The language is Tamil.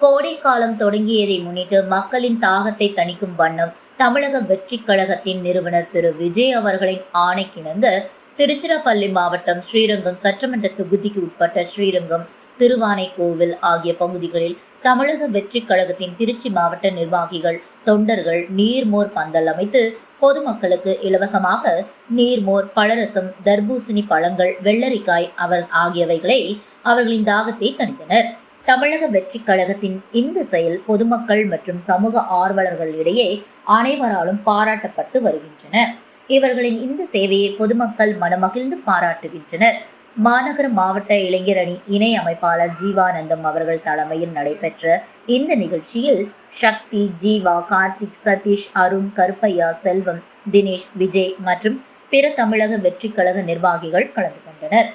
கோடை காலம் தொடங்கியதை முன்னிட்டு மக்களின் தாகத்தை தணிக்கும் வண்ணம் தமிழக வெற்றி கழகத்தின் நிறுவனர் திரு. விஜய் அவர்களின் ஆணைக்கிணங்க திருச்சிராப்பள்ளி மாவட்டம் ஸ்ரீரங்கம் சட்டமன்ற தொகுதிக்கு உட்பட்ட ஸ்ரீரங்கம் திருவானைக்கோவில் ஆகிய பகுதிகளில் தமிழக வெற்றி கழகத்தின் திருச்சி மாவட்ட நிர்வாகிகள் தொண்டர்கள் நீர்மோர் பந்தல் அமைத்து பொதுமக்களுக்கு இலவசமாக நீர்மோர் பழரசம் தர்பூசணி பழங்கள் வெள்ளரிக்காய் அவர் ஆகியவைகளை அவர்களின் தாகத்தை தணித்தனர். தமிழக வெற்றி கழகத்தின் இந்த செயல் பொதுமக்கள் மற்றும் சமூக ஆர்வலர்களிடையே அனைவராலும் பாராட்டப்பட்டு வருகின்றன இவர்களின் இந்த சேவையை பொதுமக்கள் மனமகிழ்ந்து பாராட்டுகின்றனர். மாநகர மாவட்ட இளைஞர் அணி இணை அமைப்பாளர் ஜீவானந்தம் அவர்கள் தலைமையில் நடைபெற்ற இந்த நிகழ்ச்சியில் சக்தி ஜீவா கார்த்திக் சதீஷ் அருண் கருப்பையா செல்வம் தினேஷ் விஜய் மற்றும் பிற தமிழக வெற்றி கழக நிர்வாகிகள் கலந்து கொண்டனர்.